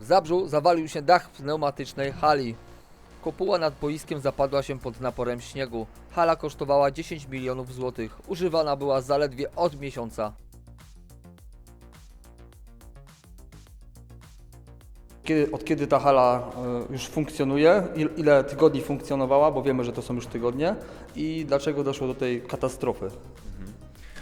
W Zabrzu zawalił się dach pneumatycznej hali. Kopuła nad boiskiem zapadła się pod naporem śniegu. Hala kosztowała 10 milionów złotych. Używana była zaledwie od miesiąca. Kiedy, od kiedy ta hala e, już funkcjonuje, il- ile tygodni funkcjonowała, bo wiemy, że to są już tygodnie i dlaczego doszło do tej katastrofy.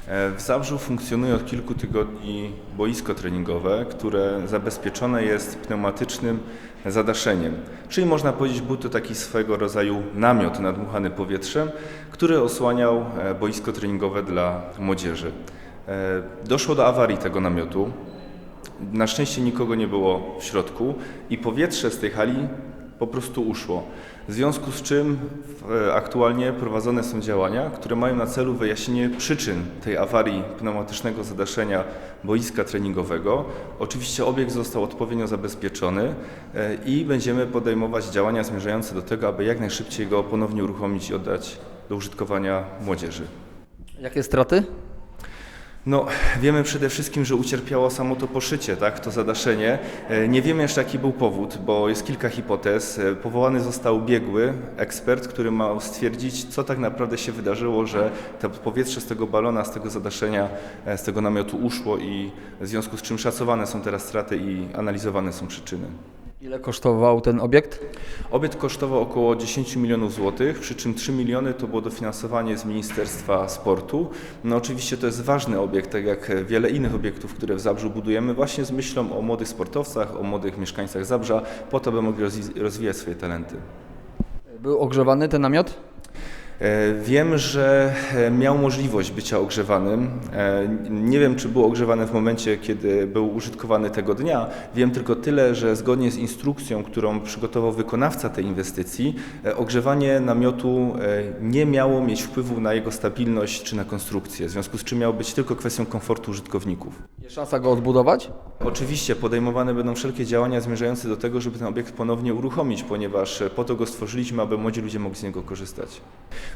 E, W Zabrzu funkcjonuje od kilku tygodni boisko treningowe, które zabezpieczone jest pneumatycznym zadaszeniem. Czyli można powiedzieć, był to taki swego rodzaju namiot nadmuchany powietrzem, który osłaniał e, boisko treningowe dla młodzieży. E, Doszło do awarii tego namiotu. Na szczęście nikogo nie było w środku i powietrze z tej hali po prostu uszło. W związku z czym e, aktualnie prowadzone są działania, które mają na celu wyjaśnienie przyczyn tej awarii pneumatycznego zadaszenia boiska treningowego. Oczywiście obiekt został odpowiednio zabezpieczony e, i będziemy podejmować działania zmierzające do tego, aby jak najszybciej go ponownie uruchomić i oddać do użytkowania młodzieży. Jakie straty? No, wiemy przede wszystkim, że ucierpiało samo to poszycie, tak, to zadaszenie. E, Nie wiemy jeszcze, jaki był powód, bo jest kilka hipotez. E, Powołany został biegły ekspert, który ma stwierdzić, co tak naprawdę się wydarzyło, że to powietrze z tego balona, z tego zadaszenia, e, z tego namiotu uszło i w związku z czym szacowane są teraz straty i analizowane są przyczyny. Ile kosztował ten obiekt? Obiekt kosztował około 10 milionów złotych, przy czym 3 miliony to było dofinansowanie z Ministerstwa Sportu. No oczywiście to jest ważny obiekt, tak jak wiele innych obiektów, które w Zabrzu budujemy, właśnie z myślą o młodych sportowcach, o młodych mieszkańcach Zabrza, po to, by mogli rozwi- rozwijać swoje talenty. Był ogrzewany ten namiot? E, Wiem, że e, miał możliwość bycia ogrzewanym. E, Nie wiem, czy był ogrzewany w momencie, kiedy był użytkowany tego dnia. Wiem tylko tyle, że zgodnie z instrukcją, którą przygotował wykonawca tej inwestycji, ogrzewanie namiotu nie miało mieć wpływu na jego stabilność czy na konstrukcję, w związku z czym miało być tylko kwestią komfortu użytkowników. Jest szansa go odbudować? Oczywiście podejmowane będą wszelkie działania zmierzające do tego, żeby ten obiekt ponownie uruchomić, ponieważ e, po to go stworzyliśmy, aby młodzi ludzie mogli z niego korzystać.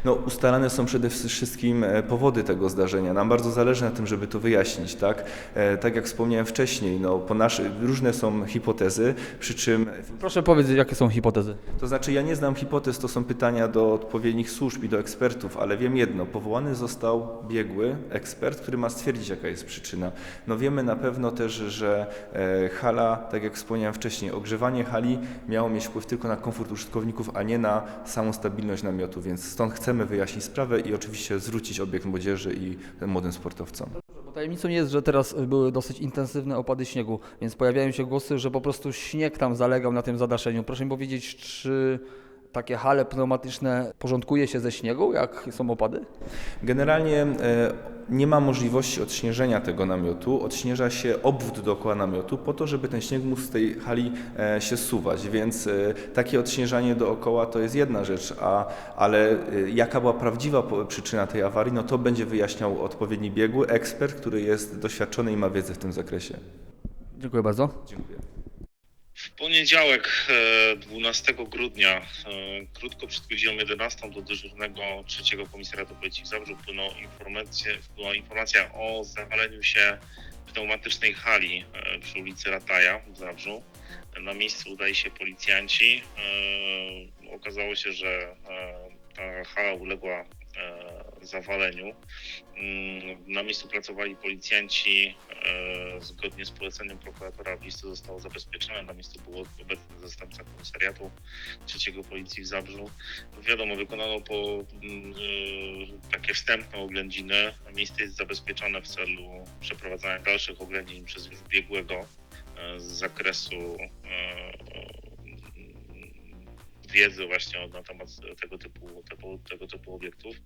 No, ustalane są przede wszystkim e, powody tego zdarzenia. Nam bardzo zależy na tym, żeby to wyjaśnić. Tak, E, tak jak wspomniałem wcześniej, no, po naszy, różne są hipotezy, przy czym Proszę powiedzieć, jakie są hipotezy. to znaczy, ja nie znam hipotez, to są pytania do odpowiednich służb i do ekspertów, ale wiem jedno: powołany został biegły ekspert, który ma stwierdzić, jaka jest przyczyna. No wiemy na pewno też, że e, hala, tak jak wspomniałem wcześniej, ogrzewanie hali miało mieć wpływ tylko na komfort użytkowników, a nie na samą stabilność namiotu, więc stąd chcemy wyjaśnić sprawę i oczywiście zwrócić obiekt młodzieży i młodym sportowcom. Tajemnicą jest, że teraz były dosyć intensywne opady śniegu, więc pojawiają się głosy, że po prostu śnieg tam zalegał na tym zadaszeniu. Proszę mi powiedzieć, czy takie hale pneumatyczne porządkuje się ze śniegu, jak są opady? Generalnie e, nie ma możliwości odśnieżenia tego namiotu. Odśnieża się obwód dookoła namiotu po to, żeby ten śnieg mógł z tej hali e, się zsuwać, więc e, takie odśnieżanie dookoła to jest jedna rzecz, a, ale jaka była prawdziwa przyczyna tej awarii, no to będzie wyjaśniał odpowiedni biegły ekspert, który jest doświadczony i ma wiedzę w tym zakresie. Dziękuję bardzo. Dziękuję. W poniedziałek, e, 12 grudnia, e, krótko przed godziną 11 do dyżurnego trzeciego komisariatu policji w Zabrzu wpłynęła informacja, informacja o zawaleniu się pneumatycznej hali e, przy ulicy Rataja w Zabrzu. Na miejscu udali się policjanci. E, Okazało się, że e, ta hala uległa e, zawaleniu. Mm, Na miejscu pracowali policjanci. e, Zgodnie z poleceniem prokuratora miejsce zostało zabezpieczone. Na miejscu był obecny zastępca komisariatu trzeciego policji w Zabrzu. Wiadomo, wykonano po mm, e, takie wstępne oględziny. Miejsce jest zabezpieczone w celu przeprowadzania dalszych oględzin przez już biegłego e, z zakresu e, wiedzy właśnie na temat tego typu, tego, tego typu obiektów.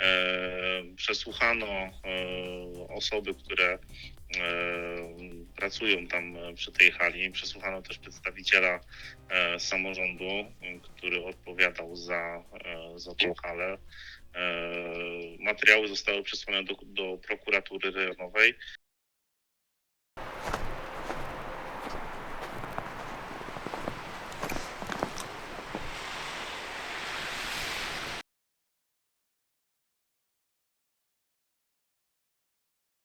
E, Przesłuchano e, osoby, które e, pracują tam przy tej hali. Przesłuchano też przedstawiciela samorządu, który odpowiadał za, za tą halę. Materiały zostały przesłane do, do prokuratury rejonowej.